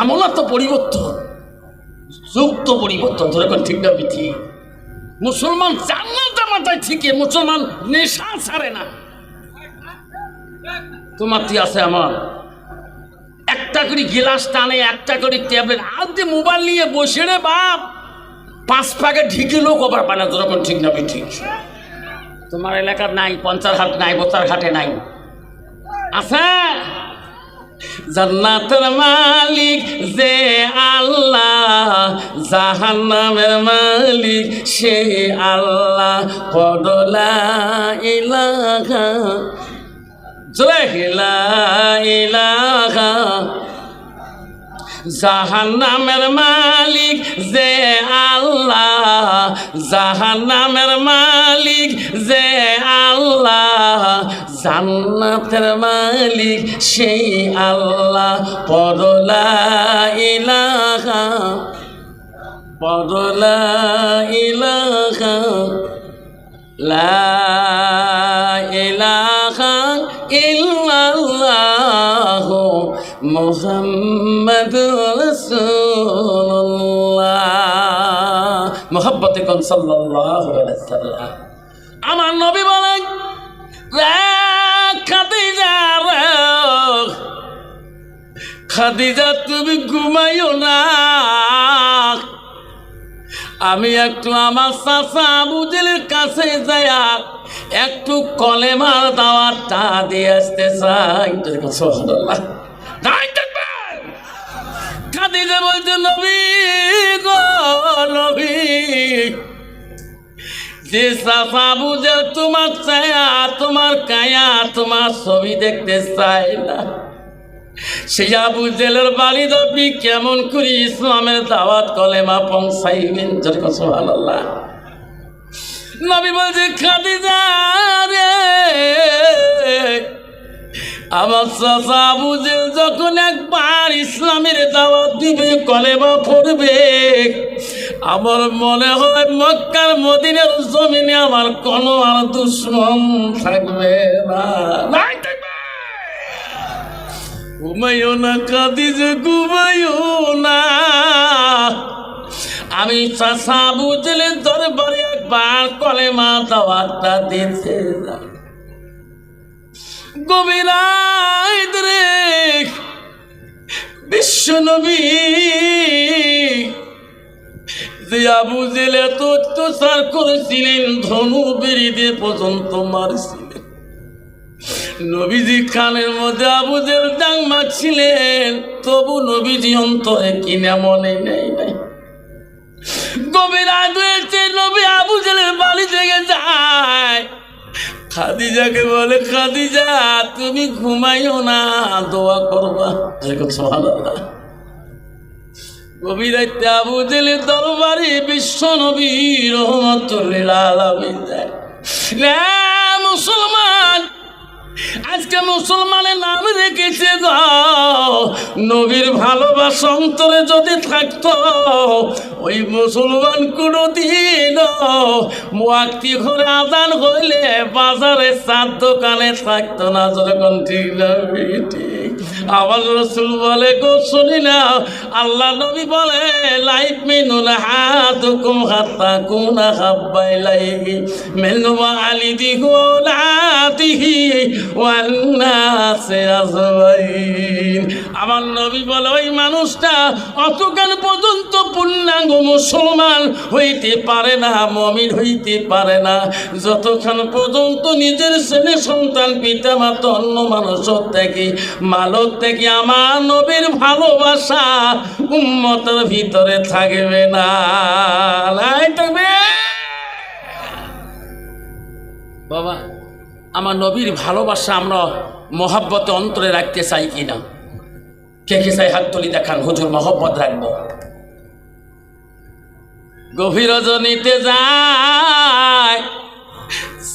আমলা তো পরিবর্তন, যুগ তো পরিবর্তন, ধরে ঠিক না বিধি? মুসলমান জান্নাতে মাথায় ঠিকই, মুসলমান নেশা ছাড়ে না। তোমার কি আছে আমার? একটা করে গিলাস টানে, একটা করে ট্যাবলেট, আর যে মোবাইল নিয়ে বসে রে বাপ, পাঁচ প্যাকেট ঢিকে লোক আবার বানা যখন ঠিক না ঠিক তোমার এলাকার নাই, পঞ্চার হাট নাই বোতার ঘাটে নাই। আছে? জান্নাতের মালিক যে আল্লাহ জাহান্নামের মালিক সে আল্লাহ। পদলা ইলাকা জয় জহিলা জাহান্নামের মালিক যে আল্লাহ, জাহান্নামের মালিক যে আল্লাহ, জান্নাতের মালিক সেই আল্লাহ। পরলা ইলাহা পরলা ইলাহা, লা ইলাহা ইল্লাল্লাহু রাসূলুল্লাহ। মুহাব্বতে কোন সাল্লাম। আমার নবী বলেন খাদিজা তুমি ঘুমাইও না। আমি একটু আমার চাষা আবুজেলের কাছে যাইয়া একটু কলেমার দাওয়াতটা দিয়ে আসতে চাই। দাঁড়াই বলছে, নবী গো, নবী। যে সাফা বুঝে তোমার ছায়া, তোমার কায়া, তোমার ছবি দেখতে চাই না। সেই আবু জেলের বাড়ি আপনি কেমন করি ইসলামের দাওয়াত কলেমা পৌঁছাইবেন সুবহানাল্লাহ। নবী বলছে খাদিজা রে। আমার চাচা জেল যখন একবার ইসলামের দাওয়াত দিবে, কলেমা পড়বে। আমার মনে হয় মক্কার মদিনের জমিনে আমার কোনো আর দুশ্মন থাকবে না। ঘুমাইও না কাঁদিছে ঘুমাইও না। আমি চাষা বুঝলে দরবারে একবার কলে মা দাওয়াতটা দিতে যাই। গভীর রাত রে। বিশ্বনবী যে আবু জেলে তো অত্যাচার করেছিলেন, ধনু বেরিতে পর্যন্ত মারছিলেন। নবীজি খানের মধ্যে আবুজের ডাং মারছিলেন, তবু নবীজি অন্তরে কিনা মনে নেই নাই। গভীর হয়েছে, নবী আবুজেলের বাড়ি থেকে যায়। খাদিজাকে বলে, খাদিজা, তুমি ঘুমাইও না, দোয়া করবা এরকম সুবহানাল্লাহ। গভীর রাতে আবু জেলের দরবারে বিশ্ব নবী না মুসলমান আজকে মুসলমানের নাম রেখেছে গ। নবীর ভালোবাসা অন্তরে যদি থাকত, ওই মুসলমান কোনো দিন মুয়াক্তি ঘরে আদান হইলে বাজারে চার দোকানে থাকতো না। যখন ঠিক না আমার রসুল বলে, গো, শুনি না। আল্লাহ নবী বলে, লাইফ মিনুল হাত কুম হাত্তা কুনা হাব্বাই লাইহি মেনু আলি দি গোলাতিহি ওয়ান্নাসে আজমাইন। আমার নবী বলে, ওই মানুষটা অতকাল পর্যন্ত পূর্ণাঙ্গ মুসলমান হইতে পারে না, মমিন হইতে পারে না। যতক্ষণ পর্যন্ত নিজের ছেলে সন্তান পিতা মাতা অন্য মানুষ থেকে মালক থেকে আমার নবীর ভালোবাসা উম্মতের ভিতরে থাকবে না। বাবা, আমার নবীর ভালোবাসা আমরা মহাব্বতে অন্তরে রাখতে চাই কিনা? কে কে চাই হাত তুলি দেখান, হুজুর মহব্বত রাখব। গভীর রজনীতে যায়।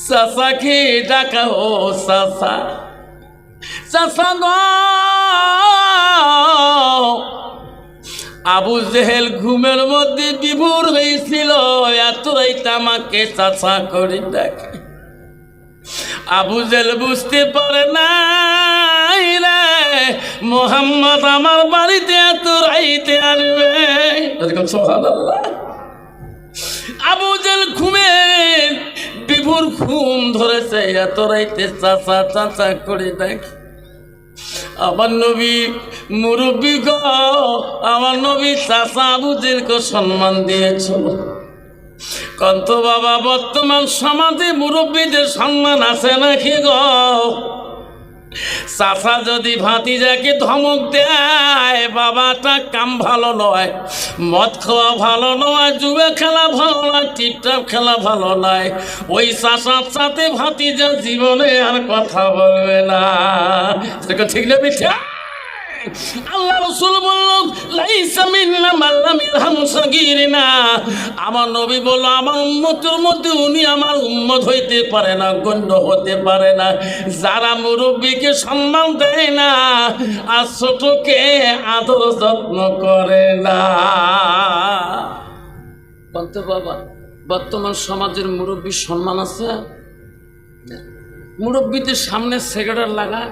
চাচাকে ডাকা ও গ আবু জেহেল ঘুমের মধ্যে বিভোর হয়েছিল, এত রাইতে আমাকে চাচা করে দেখে। আবু জেল বুঝতে পারে না মোহাম্মদ আমার বাড়িতে এত রাই জানবে এরকম সুবহানাল্লাহ। আবু জেল ঘুমে বিভুর ঘুম ধরেছে, এত রাইতে চাচা চাচা করে দেখ। আমার নবী মুরব্বী গ, আমার নবী চাচা আবু জেলকে সম্মান দিয়েছিল। কন্ত বাবা, বর্তমান সমাজে মুরব্বীদের সম্মান আছে নাকি গ? চাচা যদি ভাতিজাকে ধমক দেয়, বাবাটা কাম ভালো নয়, মদ খাওয়া ভালো নয় জুবে খেলা ভালো নয়, টিপটাপ খেলা ভালো নয়। ওই চাচার সাথে ভাতিজা জীবনে আর কথা বলবে না। ঠিক না পিঠা আল্লাহ রসুল বলল আমার নবী বলল, আমার উম্মতের মধ্যে উনি আমার উম্মত হইতে পারে না, গণ্য হতে পারে না। যারা মুরব্বীকে সম্মান দেয় না, আর ছোটকে আদর যত্ন করে না। বলতে বাবা, বর্তমান সমাজের মুরব্বীর সম্মান আছে? মুরব্বীদের সামনে সেক্রেটার লাগায়?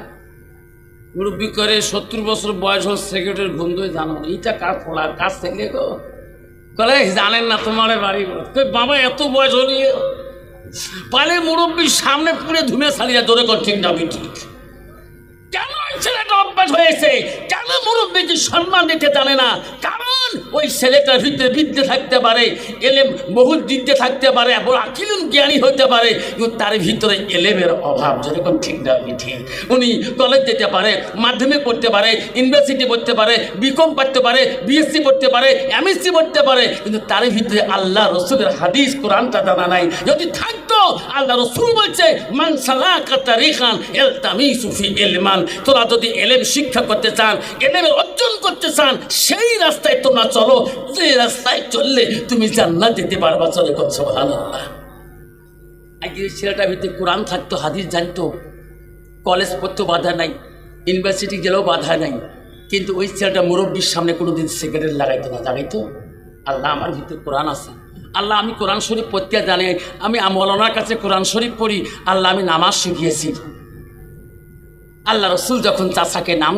মুরব্বী করে, সত্তর বছর বয়স হল সেক্রেটারি বন্ধু জানো। না এইটা কার পড়ার কাজ থেকে গো? কলে, জানেন না তোমার বাড়ি তো বাবা, এত বয়স হলি পালে মুরব্বীর সামনে পুরে ধুমে ছাড়িয়া জোরে কর, ঠিক না ঠিক। কেন ছেলেটা অভ্যাস হয়েছে। কেন মুরব্বীকে সম্মান দিতে জানে না? কারণ ওই ছেলেটার ভিতরে বিদ্যে থাকতে পারে, এলেম বহু দিতে থাকতে পারে বড় আকিলুন জ্ঞানী হতে পারে। কিন্তু তার ভিতরে এলেমের অভাব যেরকম ঠিক না ঠিক। উনি কলেজ যেতে পারে, মাধ্যমিক পড়তে পারে ইউনিভার্সিটি পড়তে পারে বিকম পড়তে পারে বিএসসি পড়তে পারে এমএসসি পড়তে পারে, কিন্তু তার ভিতরে আল্লাহ রসুলের হাদিস, কোরআনটা জানা নাই। যদি থাকতো, আল্লাহ রসুল বলছে, মান সালাকা তারিখান এল তামি সুফি এলমান তোরা যদি এলেম শিক্ষা করতে চান এলেমের অর্জন করতে চান, সেই রাস্তায় তোমরা চলো। যে রাস্তায় চললে তুমি জান্নাত যেতে পারবা। চলে করছ ভালো ওই ছেলেটার ভিতরে কোরআন থাকতো, হাদিস জানতো। কলেজ পড়তেও বাধা নাই। ইউনিভার্সিটি গেলেও বাধা নাই। কিন্তু ওই ছেলেটা মুরব্বীর সামনে কোনো দিন সিগারেট লাগাইতো না। জানাইতো আল্লাহ আমার ভিতরে কোরআন আছে। আল্লাহ আমি কোরআন শরীফ পড়তে জানি। আমি মৌলানার কাছে কোরআন শরীফ পড়ি। আল্লাহ আমি নামাজ শিখিয়েছি। আল্লাহ রসুল যখন চাচাকে নাম,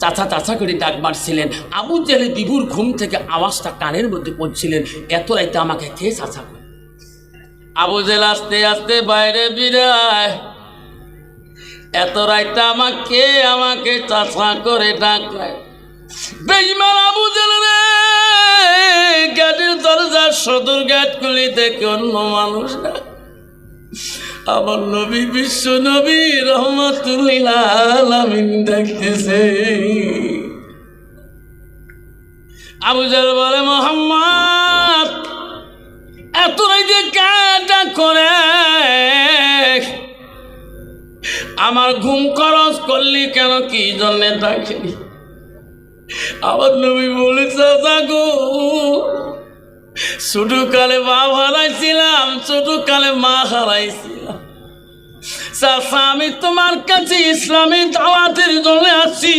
চাচা চাচা করে ডাক মারছিলেন, আবু জেলে বিভুর ঘুম থেকে আওয়াজটা কানের মধ্যে পড়ছিলেন, এত রাইতে আমাকে কে চাচা করে? আবু জেল আস্তে আস্তে বাইরে বিরায় এত রাইতে আমাকে আমাকে চাচা করে ডাকায় বেইমান আবু জেল রে, গেটের দরজা সদর গেট খুলি দেখে অন্য মানুষ আমার নবী, বিশ্ব নবী আলামিন দেখতেছে। আবু জাল বলে, মোহাম্মদ, এত যে কাটা করে, আমার ঘুম খরচ করলি কেন? কি জন্যে ডাকলি আমার নবী বলেছে গো ছোট কালে বাপ হারাইছিলাম ছোট কালে মা হারাইছিলাম। চাচা, আমি তোমার কাছে ইসলামী দাওয়াতের জন্য আছি।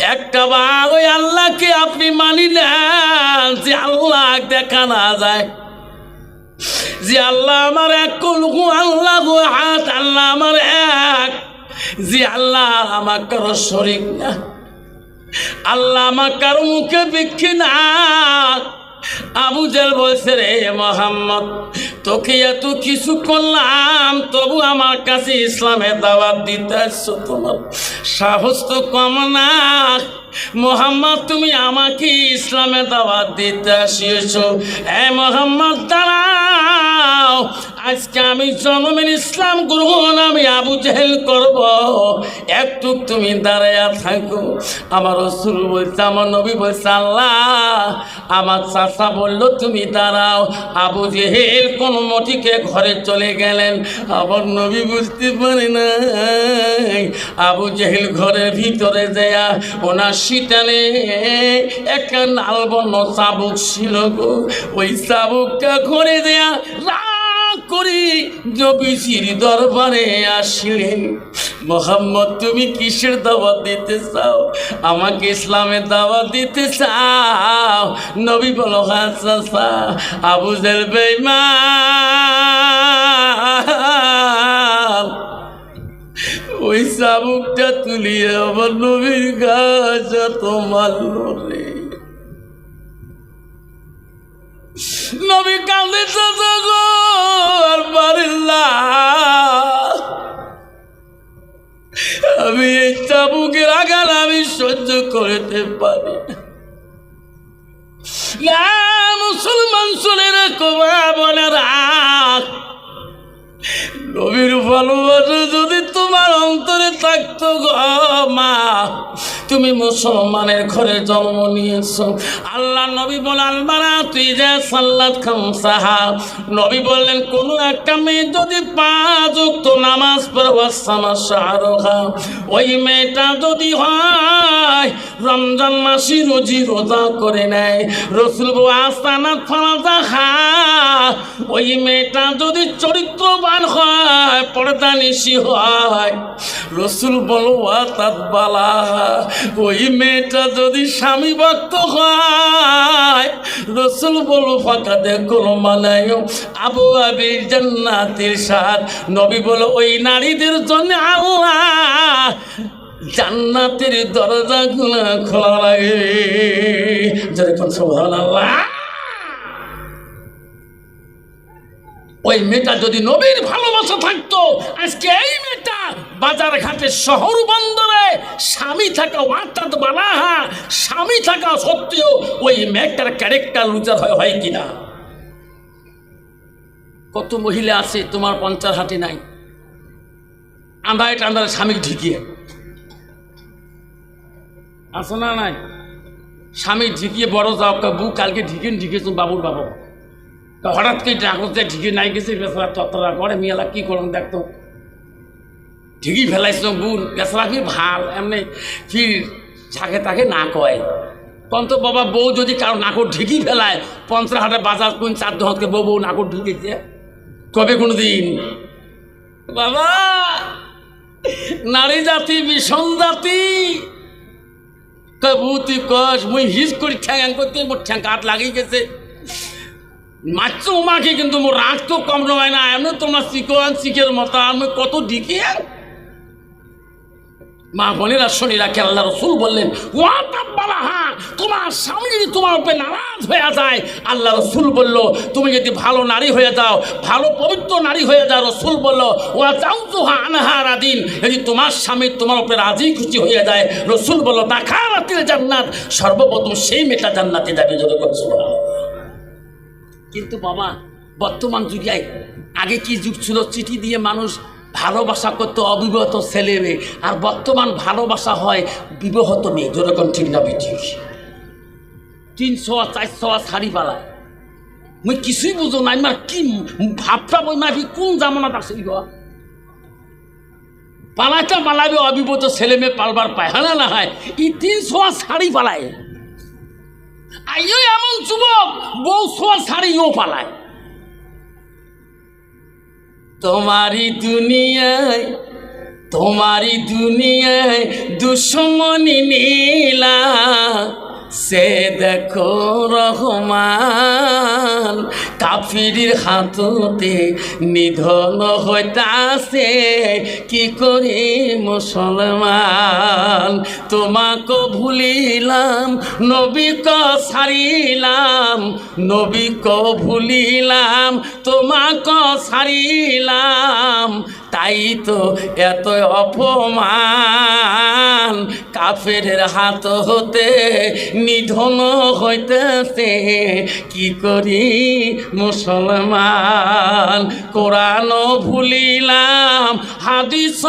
একটা বার ওই আল্লাহকে আপনি মানি নেন যে আল্লাহ দেখা না যায়। যে আল্লাহ আমার এক কুলকু আল্লাহ গো হাত আল্লাহ আমার এক। যে আল্লাহ আমার কারও শরীর না। আল্লাহ আমার কারও মুখে বিক্ষি না। আবু জাল বলছে রে মোহাম্মদ তোকে এত কিছু করলাম, তবু আমার কাছে ইসলামের দাওয়াত দিতে আসছো তোমার। সাহস তো কম না। মোহাম্মদ, তুমি আমাকে ইসলামে দাওয়াত দিতে আসিয়েছ। এ মোহাম্মদ, দাঁড়াও। আজকে আমি জনমের ইসলাম গ্রহণ আমি আবু জেহেল করব। একটু তুমি দাঁড়াইয়া থাকো। আমার রসুল বলছে, আমার নবী বলছে, আল্লাহ, আমার চাষা বলল, তুমি দাঁড়াও। আবু জেহেল কোন মটিকে ঘরে চলে গেলেন। আবার নবী বুঝতে পারে না আবু জাহিল ঘরের ভিতরে দেয়া ওনার শীতালে একটা নালবন্য চাবুক ছিল গো। ওই চাবুকটা ঘরে দেয়া করি নবীজির দরবারে আসলেন। মোহাম্মদ, তুমি কিসের দাওয়াত দিতে চাও? আমাকে ইসলামের দাওয়াত দিতে চাও। নবী বলো হাসা আবু জেল বেমা ওই চাবুকটা তুলিয়ে আমার নবীর গাছ, তোমার রে নবী কালে আর পারিল্লা আমি এই চাবুকের আঘাত আমি সহ্য করতে পারি না। মুসলমান শুনে রে রাখ নবীর ভালোবাসা যদি তোমার অন্তরে থাকতো মা, তুমি মুসলমানের ঘরে জন্ম নিয়েছ। আল্লাহ নবী বলে আলমারা, তুই যে সাল্লাত খাম সাহাব নবী বললেন, কোন একটা মেয়ে যদি পাঁচ উক্ত নামাজ পড়বা শাহরুখা। ওই মেয়েটা যদি হয়, রমজান মাসি রোজি রোজা করে নেয়। রসুল আস্তানা ফালাতা খা ওই মেয়েটা যদি চরিত্রবান হয় পর্দা নিশি হয়। রসুল বলবা তাত বালা, ওই মেয়েটা যদি স্বামী ভক্ত হয়, রসুল বলো ফাঁকা দেখো মালায় আবু আবির জান্নাতের সাথ নবী বলো, ওই নারীদের জন্য আল্লাহ জান্নাতের দরজাগুলো খোলা লাগে যেরকম সোহান আল্লাহ ওই মেয়েটা যদি নবীর ভালোবাসা থাকতো, আজকে এই মেয়েটা বাজার ঘাটে শহর বন্দরে স্বামী থাকা অর্থাৎ বালাহা, স্বামী থাকা সত্ত্বেও ওই মেয়েটার ক্যারেক্টার লুজার হয় হয় কিনা? কত মহিলা আছে, তোমার পঞ্চাশ হাটে নাই। আন্ধায় টান্দারে স্বামী ঢিকিয়ে। আছে না নাই? স্বামী ঢিকিয়ে বড় যাও বউ কালকে ঢিকে ঢিকেছ বাবুর বাবু। হঠাৎ করে ডাকতে যে ঢিকে নাই গেছে বেসরা ততরা করে, মিয়ালা কি করুন দেখতো? ঠিকই ফেলাইছ বুন বেসরা কি ভালো, এমনি ফির ঝাঁকে তাকে না কয়। তখন তো বাবা বউ যদি কারও নাকর ঢিকি ফেলায়, পঞ্চাশ হাটে বাজার কোন চার দহকে বউ বউ নাকর ঢুকেছে। কবে কোনো দিন বাবা, নারী জাতি বিষম জাতি। কবুতি কস, মুই হিস করি ঠ্যাং করতে, মোর ঠ্যাং কাট লাগি গেছে। মারছো উমাকে কিন্তু মোর রাগ তো কম নয় না। এমনি তোমার শিকোয়ান শিখের মতো, আমি কত ডিকি মা বোনেরা কে আল্লাহ রসুল বললেন ওয়া তাব্বালা হা তোমার স্বামী যদি তোমার উপরে নারাজ হয়ে যায়, আল্লাহ রসুল বলল, তুমি যদি ভালো নারী হয়ে যাও, ভালো পবিত্র নারী হয়ে যাও রসুল বলল ওয়া চাউ তো আনহার আদিন যদি তোমার স্বামী তোমার উপরে রাজি খুশি হয়ে যায় রসুল বলল দেখা রাতের জান্নাত সর্বপ্রথম সেই মেয়েটা জান্নাতে যাবে যত করছ কিন্তু বাবা, বর্তমান যুগে আগে কি যুগ ছিল? চিঠি দিয়ে মানুষ ভালোবাসা করতো, অবিবাহিত ছেলে মেয়ে। আর বর্তমান ভালোবাসা হয় বিবাহত মেয়ে যেরকম ঠিক না বেঠিক। তিনশো, চারশো শাড়ি পালায় মুই কিছুই বুঝো না, আমার কি ভাবটা বই মাফি কোন জামানাত আছে গো? পালাইটা পালাবে অবিবাহিত ছেলে মেয়ে পালবার পায় হ্যাঁ না হয়? ই তিনশো শাড়ি পালায় আইও এমন যুবক বউ সোয়া শাড়িও পালায়। তোমারই দুনিয়ায় তোমারই দুনিয়ায় দুশ্মনী নীলা সে দেখো রহমান, কাফিরির হাততে নিধন হইতাছে। কি করি মুসলমান? তোমাকে ভুলিলাম, নবীক সারিলাম নবীক ভুলিলাম, তোমাক সারিলাম তাই তো এত অপমান। কাফের হাত হতে নিধন হইতেছে। কি করি মুসলমান? কোরআন ভুলিলাম হাদিস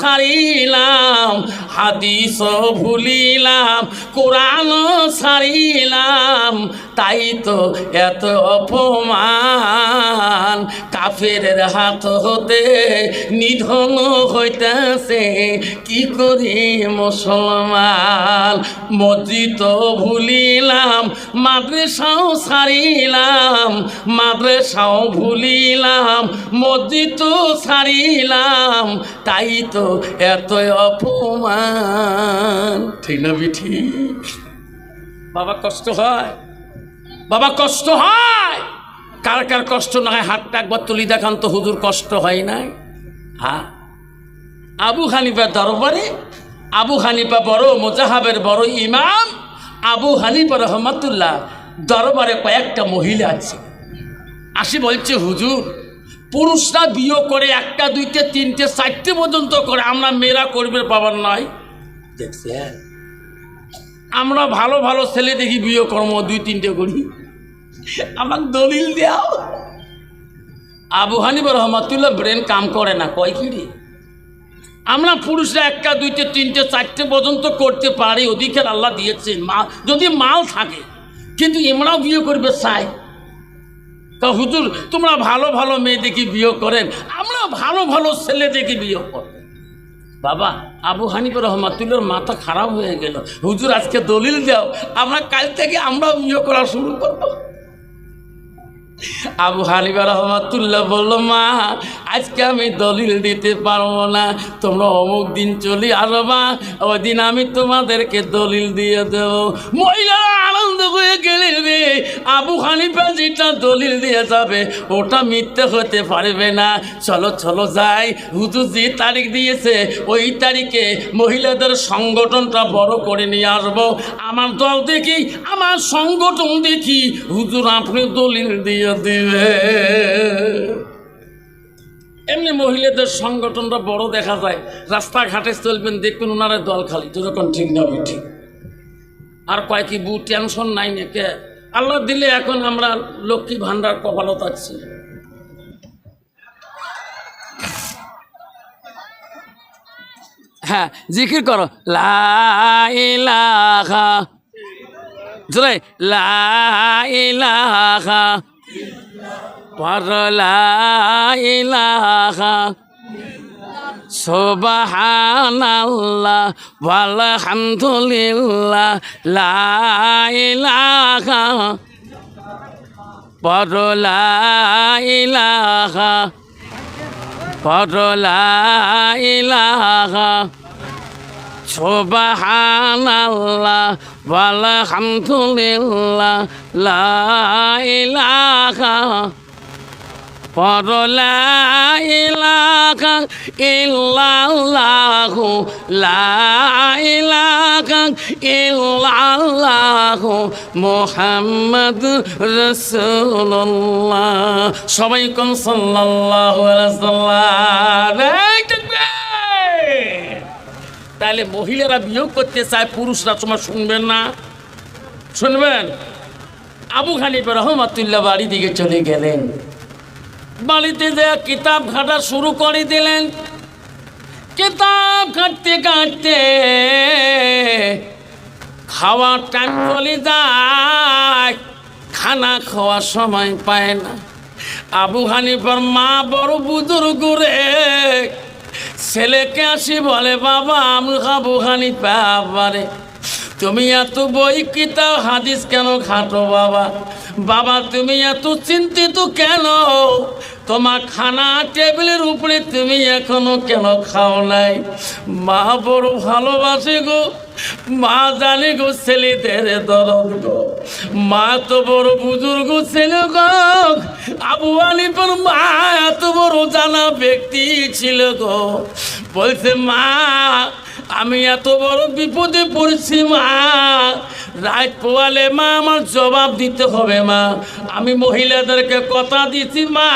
সারিলাম হাদিস ভুলিলাম, কোরআন সারিলাম তাই তো এত অপমান। কাফের হাত হতে নিধন হইতেছে, কি করি মুসলমান? মসজিদ ভুলিলাম, মাদ্রাসাও সারিলাম মাদ্রাসাও ভুলিলাম, মসজিদ সারিলাম তাই তো এত অপমান। ঠিক না বিঠি? বাবা কষ্ট হয়। বাবা কষ্ট হয়। কার কার কষ্ট না হয়? হাতটা একবার তুলি দেখান তো হুজুর কষ্ট হয় নাই? হ্যাঁ? আবু হানিফা দরবারে, আবু হানিফা বড়, মোজাহাবের বড় ইমাম আবু হানিফা রহমতুল্লাহ দরবারে কয়েকটা মহিলা আছে। আসি বলছে, হুজুর, পুরুষরা বিয়ে করে একটা, দুইটে, তিনটে, চারটে পর্যন্ত করে আমরা মেয়েরা করবে পাবার নয়। দেখছেন আমরা ভালো ভালো ছেলে দেখি বিয়ে কর্ম, দুই তিনটে করি। আমার দলিল দেও। আবু হানিব রহমতুল্লাহ ব্রেন কাম করে না, কয় কি রে? আমরা পুরুষরা একটা, দুইটে, তিনটে, চারটে পর্যন্ত করতে পারি, অধিকার আল্লাহ দিয়েছেন। মা যদি মাল থাকে, কিন্তু এমরাও বিয়ে করবে চাই তা হুজুর, তোমরা ভালো ভালো মেয়ে দেখি বিয়ে করেন, আমরা ভালো ভালো ছেলে দেখি বিয়ে করেন। বাবা, আবু হানিফ রহমাতুল্লোর মাথা খারাপ হয়ে গেল। হুজুর, আজকে দলিল দাও। আমরা কাল থেকে আমরা ইয়ে করা শুরু করব। আবু হানিফা রহমাতুল্লাহ বলল, মা, আজকে আমি দলিল দিতে পারব না। তোমরা অমুক দিন চলে আসবা ওই দিন আমি তোমাদেরকে দলিল দিয়ে দেব। মহিলারা আনন্দ হয়ে গেলে আবু হানিফা যেটা দলিল দিয়ে যাবে, ওটা মিথ্যে হতে পারবে না। চলো চলো যাই। হুজুর যে তারিখ দিয়েছে, ওই তারিখে মহিলাদের সংগঠনটা বড় করে নিয়ে আসব। আমার দল দেখি, আমার সংগঠন দেখি। হুজুর, আপনি দলিল দিয়ে দিবে এমনি মহিলাদের সংগঠনটা বড় দেখা যায়। রাস্তাঘাটে চলবেন, দেখবেন ওনারা দল খালি যখন ঠিক না ঠিক। আর কয় কি বু টেনশন নাই নাকি? আল্লাহ দিলে এখন আমরা লক্ষ্মী ভান্ডার কপালত আছি। হ্যাঁ জিকির করো। লাইলাহা জোরে পর লাইলাহা সুবহানাল্লাহ ওয়ালহামদুলিল্লাহ লা ইলাহা পর সুবহানাল্লাহ, ওয়ালহামদুলিল্লাহ, লা ইলাহা পরলাইলাকা ইল্লাল্লাহু লাইলাকা ইল্লাল্লাহু মুহাম্মদ রাসূলুল্লাহ সবাই কোন সাল্লাল্লাহু আলাইহি সাল্লাম এই তাকবীর! তাহলে মহিলারা বিয়োগ করতে চায়, পুরুষরা তোমার শুনবেন না। শুনবেন? আবু হানিফা রহমাতুল্লাহ বাড়ি দিকে চলে গেলেন। বাড়িতে যে কিতাব ঘাটা শুরু করে দিলেন। কিতাব ঘাটতে ঘাটতে খাওয়ার টাইম চলে যায়, খানা খাওয়ার সময় পায় না। আবু হানিফার মা বড় বুজুর্গ রে। ছেলেকে আসি বলে, বাবা, আমি খাব খানি পাবারে তুমি এত বই কিতাব হাদিস কেন খাটো বাবা? বাবা, তুমি এত চিন্তিত কেন? তোমার খানা টেবিলের উপরে তুমি এখনও কেন খাও নাই? মা বড় ভালোবাসে গো। মা জানে গো ছেলেদের দরদ গো। মা তো বড় বুজুর্গ ছেলে গো। আবু আলিপর মা এত বড় জানা ব্যক্তি ছিল গো। বলছে, মা, আমি এত বড় বিপদে পড়ছি, মা। রাত পোয়ালে মা, আমার জবাব দিতে হবে মা। আমি মহিলাদেরকে কথা দিছি, মা,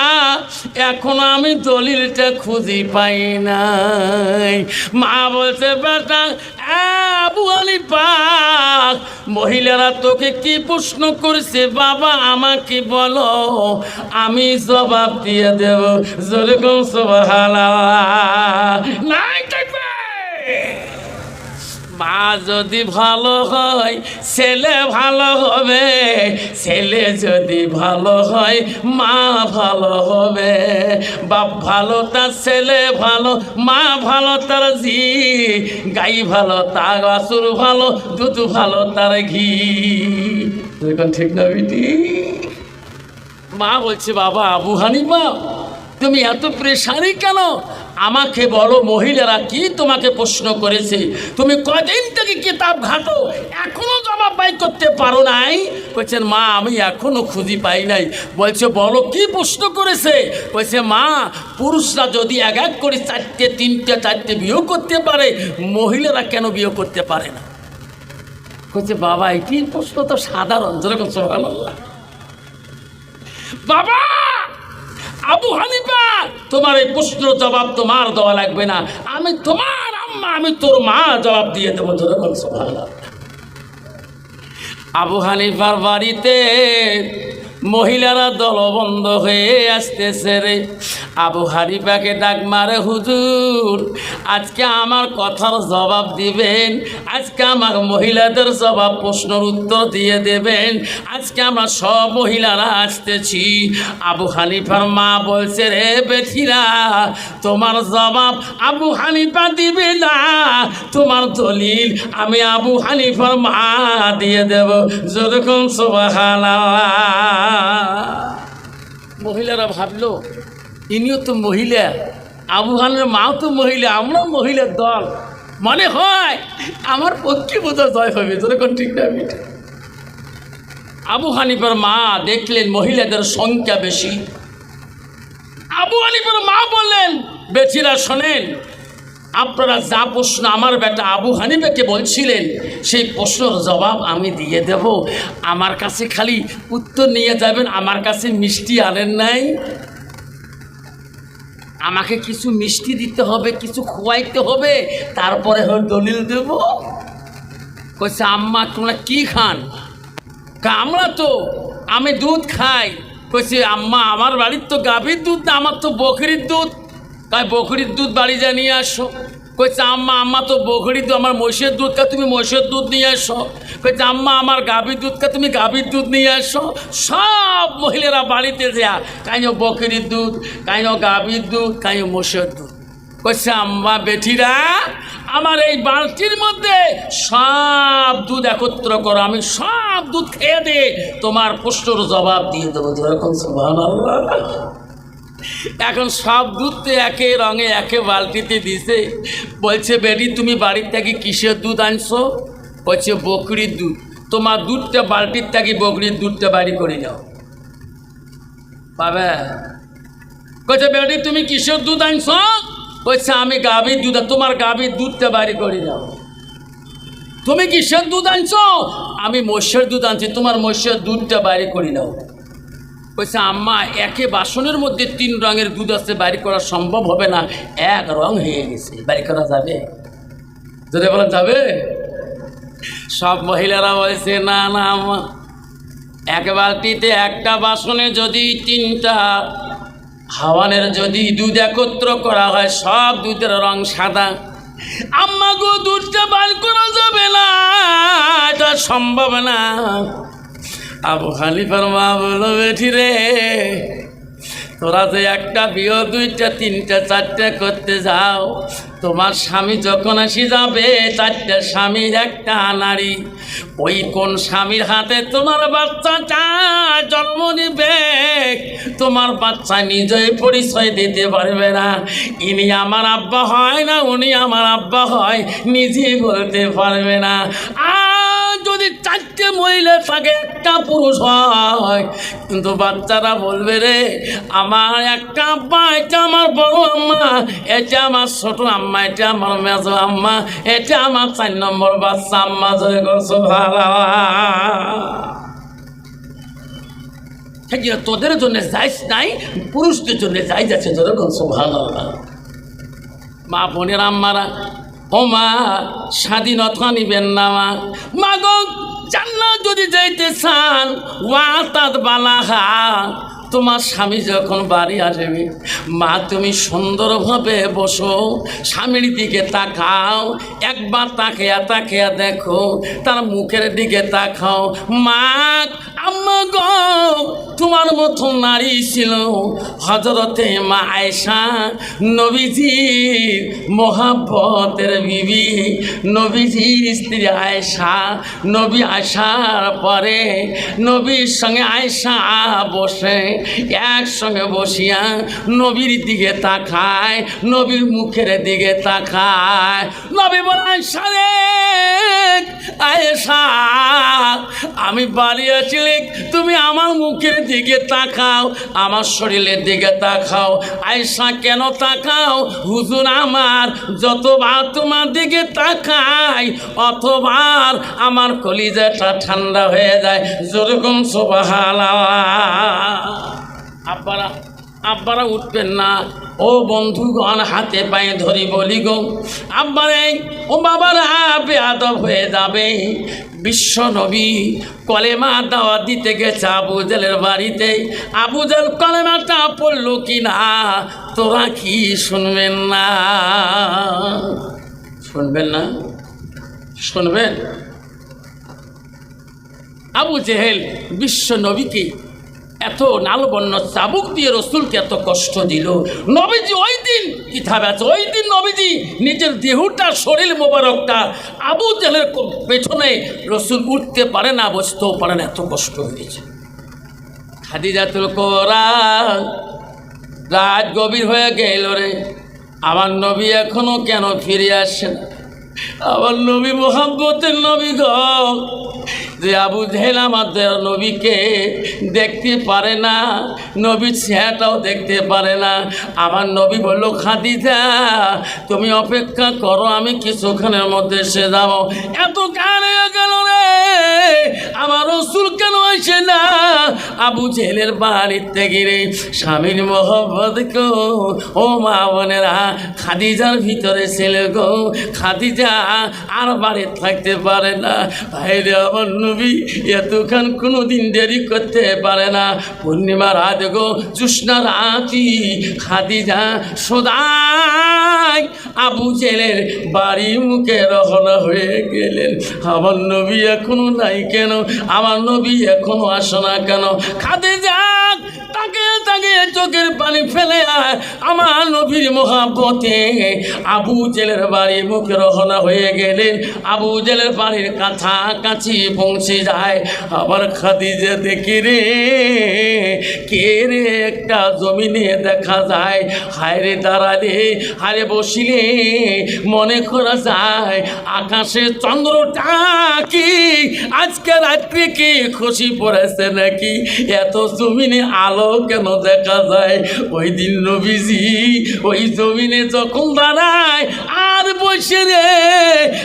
এখন আমি দলিলটা খুঁজি পাই নাই। মা বলছে, বেটা, আবু পাক মহিলারা তোকে কি প্রশ্ন করছে? বাবা, আমাকে বলো, আমি জবাব দিয়ে দেব। যেরকম সবাহালা নাই থাকবে মা যদি ভালো হয়, ছেলে ভালো হবে। ছেলে যদি ভালো হয়, মা ভালো হবে। বাপ ভালো, তার ছেলে ভালো, মা ভালো, তার জি। গাই ভালো, তার বাসুর ভালো, দুধ ভালো, তার ঘি। এখন ঠিক না বিটি? মা বলছে, বাবা, আবু হানিফা, তুমি এত প্রেশারি কেন? আমাকে বলো, মহিলারা কি তোমাকে প্রশ্ন করেছে? তুমি কদিন থেকে কিতাব ঘাটো, এখনও জবাব বাই করতে পারো নাই। বলছেন, মা, আমি এখনও খুঁজি পাই নাই। বলছে, বলো, কি প্রশ্ন করেছে? বলছে, মা, পুরুষরা যদি এক এক করে চারটে, তিনটে, চারটে বিয়ে করতে পারে, মহিলারা কেন বিয়ে করতে পারে না? বলছে, বাবা এটি প্রশ্ন তো সাধারণ, যেরকম সোহান বাবা! আবু হানিফা, তোমার এই প্রশ্ন জবাব তোমার দেওয়া লাগবে না। আমি তোমার আম্মা, আমি তোর মা জবাব দিয়ে দেবো তোর আবু হানিফার বাড়িতে মহিলারা দলবন্ধ হয়ে আসতেছে রে। আবু হানিফাকে ডাক মারে, হুজুর, আজকে আমার কথার জবাব দিবেন। আজকে আমার মহিলাদের জবাব প্রশ্নের উত্তর দিয়ে দেবেন। আজকে আমরা সব মহিলারা আসতেছি। আবু হানিফার মা বলছে, রে বেঠিরা তোমার জবাব আবু হানিফা দিবে না। তোমার দলিল আমি আবু হানিফার মা দিয়ে দেব। যেরকম সোবাহানা মহিলারা ভাবলো, ইনিও তো মহিলা, আবু হানের মাও তো মহিলা, আমরাও মহিলার দল। মনে হয় আমার পক্ষে বোধহয় জয় হবে যেরকম ঠিক না আবু হানিফার মা দেখলেন মহিলাদের সংখ্যা বেশি। আবু হানিফার মা বললেন বেঠিরা শোনেন আপনারা যা প্রশ্ন আমার বেটা আবু হানিফাকে বলছিলেন, সেই প্রশ্নের জবাব আমি দিয়ে দেব। আমার কাছে খালি উত্তর নিয়ে যাবেন, আমার কাছে মিষ্টি আনেন নাই। আমাকে কিছু মিষ্টি দিতে হবে, কিছু খোয়াইতে হবে, তারপরে হল দলিল দেব। কইছে, আম্মা, তোমরা কি খান? আমরা তো, আমি দুধ খাই। কইছি, আম্মা, আমার বাড়ির তো গাভীর দুধ না, আমার তো বকরির দুধ। তাই বকরির দুধ বাড়ি যা নিয়ে আসো। কইছে আম্মা আম্মা তো বকরির দুধ, আমার মহিষের দুধ কা তুমি মহিষের দুধ নিয়ে আসো। কইছে আম্মা, আমার গাভীর দুধ কা তুমি গাভীর দুধ নিয়ে আসো। সব মহিলারা বাড়িতে যা, কাইনো বকরির দুধ, কাইনো গাভীর দুধ, কাইনো মহিষের দুধ। কইছে আম্মা বেঠিরা আমার এই বালতির মধ্যে সব দুধ একত্র করো, আমি সব দুধ খেয়ে দে, তোমার প্রশ্নর জবাব দিয়ে দেবো। যেরকম সুবহানাল্লাহ। এখন সব দুধ তো একে রঙে, একে বালতিতে দিছে। বলছে, বেটি, তুমি বাড়ির থেকে কিসের দুধ আনছো? বলছে, বকরির দুধ। তোমার দুধটা বালতির থেকে বকরির দুধটা বাড়ি করে যাও পাবে কইছে বেটি, তুমি কিসের দুধ আনছো? বলছে, আমি গাভীর দুধ, তোমার গাভীর দুধটা বাড়ি করে যাও তুমি কিসের দুধ আনছো? আমি মৎস্যের দুধ আনছি, তোমার মৎস্যের দুধটা বাইরে করে নাও বলছে আম্মা, একে বাসনের মধ্যে তিন রঙের দুধ আছে, বাড়ি করা সম্ভব হবে না। এক রং হয়ে গেছে। বাড়ি করা যাবে? যদি বলা যাবে? সব মহিলারা বলছে, না না, আম্মা। এক বালতিতে একটা বাসনে যদি তিনটা, হাওয়ানের যদি দুধ একত্র করা হয়, সব দুধের রং সাদা। আম্মা গো, দুধটা বার করা যাবে না, এটা সম্ভব না। আবু হানিফার মা বলো বেঠি রে, তোরা যে একটা বিয়ে, দুইটা, তিনটা, চারটা করতে যাও, তোমার স্বামী যখন আসি যাবে, চারটা স্বামীর একটা নারী ওই কোন স্বামীর হাতে তোমার বাচ্চাটা জন্ম নিবে? তোমার বাচ্চা নিজেই পরিচয় দিতে পারবে না। ইনি আমার আব্বা হয় না, উনি আমার আব্বা হয়, নিজেই বলতে পারবে না। যদি চারটে মহিলা থাকে, একটা পুরুষ হয়, কিন্তু বাচ্চারা বলবে রে, আমার একটা আব্বা, এটা আমার বড় আম্মা, এটা আমার ছোট আম্মা, এটা আমার মেজ আম্মা, এটা আমার চার নম্বর বাচ্চা আম্মা জয় করছ। হ্যাঁ, তোদের জন্য যাইস নাই পুরুষদের জন্য যাই যাচ্ছে যেরকম ভালো মা বোনের আম্মারা ও মা স্বাধীনতা নিবেন না মা। মা গো যদি যাইতে চান ওয়া তাত বালাহা। তোমার স্বামী যখন বাড়ি আসবে, মা তুমি সুন্দরভাবে বসো, স্বামীর দিকে তাকাও, একবার তাকিয়া তাকিয়া দেখো, তার মুখের দিকে তাকাও। মা আম্মা তোমার মতো নারী ছিল হজরতে মা আয়সা নবীজির মহাব্বতের বিবি, নবীজির স্ত্রী আয়সা নবী আসার পরে নবীর সঙ্গে আয়সা বসে, একসঙ্গে বসিয়া নবীর দিকে তাকায়, নবীর মুখের দিকে তাকায়। নবী বলে আয়সা রে, আয়েশা আমি বাড়ি আসলে তুমি আমার মুখের দিকে তাকাও, আমার শরীরের দিকে তাকাও। আয়েশা, কেন তাকাও? হুজুর আমার, যতবার তোমার দিকে তাকাই, অতবার আমার কলিজাটা ঠান্ডা হয়ে যায়। যেরকম সোবাহালা আব্বারা আব্বারা উঠবেন না। ও বন্ধুগণ হাতে পায়ে ধরি বলি গো আব্বারে, ও বাবারা আদব হয়ে যাবে। বিশ্ব নবী কলেমা দাওয়া দিতে গেছে আবু জেলের বাড়িতে। আবু জেল কলেমাটা পড়ল কি না তোরা কি শুনবেন না? শুনবেন না? শুনবেন? আবু জেহেল বিশ্ব নবীকে এত নালবন্য চাবুক দিয়ে রসুলকে এত কষ্ট দিল। নবীজি ওই দিন কিতাব আছে, ওই দিন নবীজি নিজের দেহটা, শরীর মোবারকটা আবু জেলের পেছনে রসুল উঠতে পারে না, বসতেও পারে না, এত কষ্ট হয়েছে। খাদিজাতুল কোরা রাত গভীর হয়ে গেল রে। আমার নবী এখনও কেন ফিরে আসে না? আমার নবী মোহাম্মতের নবী গ। যে আবু জেহেল আমাদের নবীকে দেখতে পারে না নবীর চেহারাটাও দেখতে পারে না। আমার নবী বলল, খাদিজা, তুমি অপেক্ষা করো, আমি কিছুক্ষণের মধ্যে এসে যাব। এত কানে গেল রে, আমার রসুল কেন আসে না? আবু জেলের বাড়িতে গিরে স্বামীর মোহব্বত ও মা বোনেরা, খাদিজার ভিতরে ছিল গো। খাদিজা আর বাড়ি থাকতে পারে না। ভাইরে আমার নবী এতক্ষণ কোনো দিন দেরি করতে পারে না। পূর্ণিমা রাত গো জুষ্ণার আঁকি খাদিজা সদাই আবু জেলের বাড়ি মুখে রহনা হয়ে গেলেন। আমার নবী এখনও নাই কেন? আমার নবী এখনও আসো না কেন? খাদে যাক তাকে তাকে চোখের পানি ফেলে আমার নবীর মহাপতে আবু জেলের বাড়ি মুখে রহনা হয়ে গেলেন আবু জেলের বাড়ির কাছাকাছি পৌঁছে যায়। আবার খাদিজা দেখি রে, কে রে একটা জমিনে দেখা যায়। হায় রে দাঁড়ালে হারে বসিলে মনে করা যায়, আকাশে চন্দ্রটা কি? আজকে রাত্রে কি খুশি পড়েছে নাকি? এত জমিনে আলো কেন দেখা যায়? ওই দিন নবীজি ওই জমিনে যখন দাঁড়ায়, আর বসে রে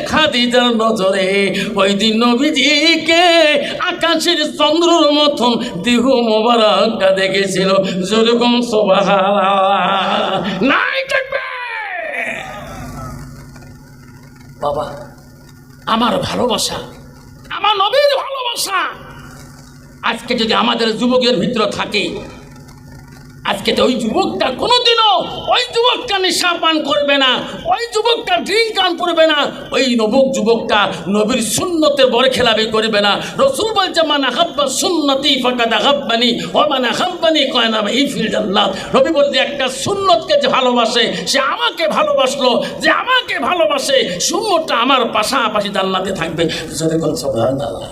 খাদিজার নজরে, ওই দিন নবীজিকে আকাশের চন্দ্রর মতন দেহ মোবারকটা দেখেছিল। যেরকম নাই থাকবে। বাবা, আমার ভালোবাসা, আমার নবীর ভালোবাসা আজকে যদি আমাদের যুবকের ভিতরে থাকে আজকে তো ওই যুবকটা কোনোদিনও ওই যুবকটা নেশা পান করবে না, ওই যুবকটা ড্রিঙ্ক পান করবে না, ওই নবক যুবকটা নবীর সুন্নতের বড় খেলাবি করবে না। রসুল বলছে মানে হাব্বা সুন্নতি ফাঁকা হাব্বানি ও মানে হাব্বানি কয় না এই ফিল জান্নাত। নবী বলছে, একটা সুন্নতকে যে ভালোবাসে, সে আমাকে ভালোবাসলো, যে আমাকে ভালোবাসে, সুন্নতটা আমার পাশাপাশি জান্নাতে থাকবে। যদি কোন সুবহানাল্লাহ।